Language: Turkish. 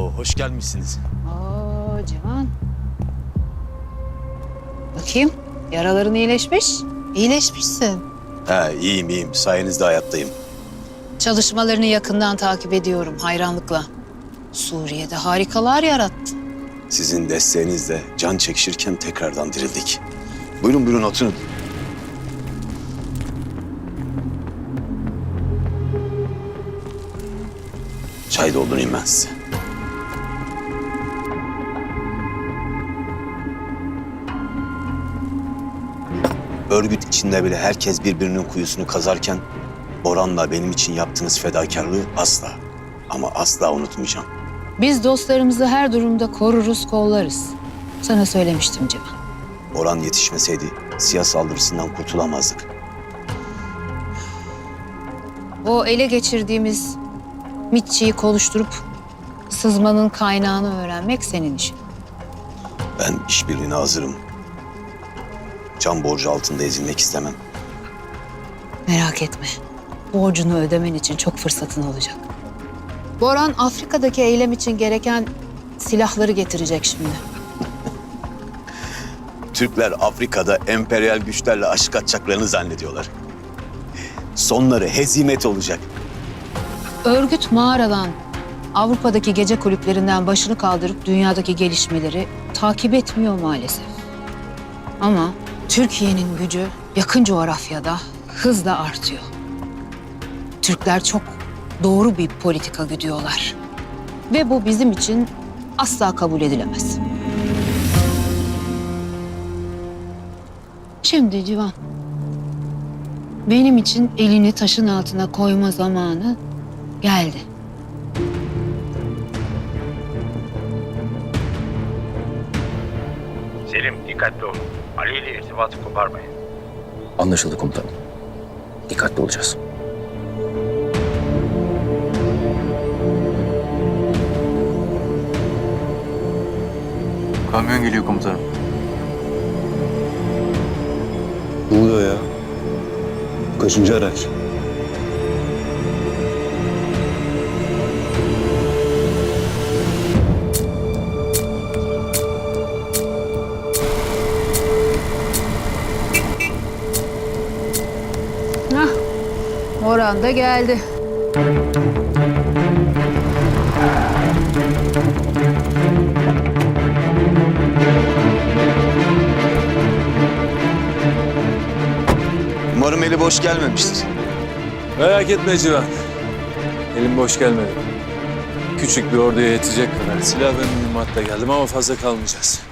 Hoş gelmişsiniz. Oo Civan. Bakayım. Yaraların iyileşmiş. İyileşmişsin. He iyiyim iyiyim. Sayenizde hayattayım. Çalışmalarını yakından takip ediyorum hayranlıkla. Suriye'de harikalar yarattın. Sizin desteğinizle can çekişirken tekrardan dirildik. Buyurun buyurun oturun. Çay doldurayım ben size. Örgüt içinde bile herkes birbirinin kuyusunu kazarken Boran'la benim için yaptığınız fedakarlığı asla ama asla unutmayacağım. Biz dostlarımızı her durumda koruruz, kollarız. Sana söylemiştim Civan. Boran yetişmeseydi siyah saldırısından kurtulamazdık. O ele geçirdiğimiz mitçiyi konuşturup sızmanın kaynağını öğrenmek senin işin. Ben işbirliğine hazırım. Can borcu altında ezilmek istemem. Merak etme. Borcunu ödemen için çok fırsatın olacak. Boran Afrika'daki eylem için gereken silahları getirecek şimdi. Türkler Afrika'da emperyal güçlerle aşık atacaklarını zannediyorlar. Sonları hezimet olacak. Örgüt mağaradan Avrupa'daki gece kulüplerinden başını kaldırıp dünyadaki gelişmeleri takip etmiyor maalesef. Ama Türkiye'nin gücü yakın coğrafyada hızla artıyor. Türkler çok doğru bir politika güdüyorlar. Ve bu bizim için asla kabul edilemez. Şimdi Civan, benim için elini taşın altına koyma zamanı geldi. Selim dikkatli ol. Ali ile irtibatı koparmayın. Anlaşıldı komutanım. Dikkatli olacağız. Kamyon geliyor komutanım. Ne oluyor ya? Kaçıncı araç? Orhan da geldi. Umarım eli boş gelmemiştir. Merak etme Civan. Elim boş gelmedi. Küçük bir orduya yetecek kadar silah ve mühimmatla geldim ama fazla kalmayacağız.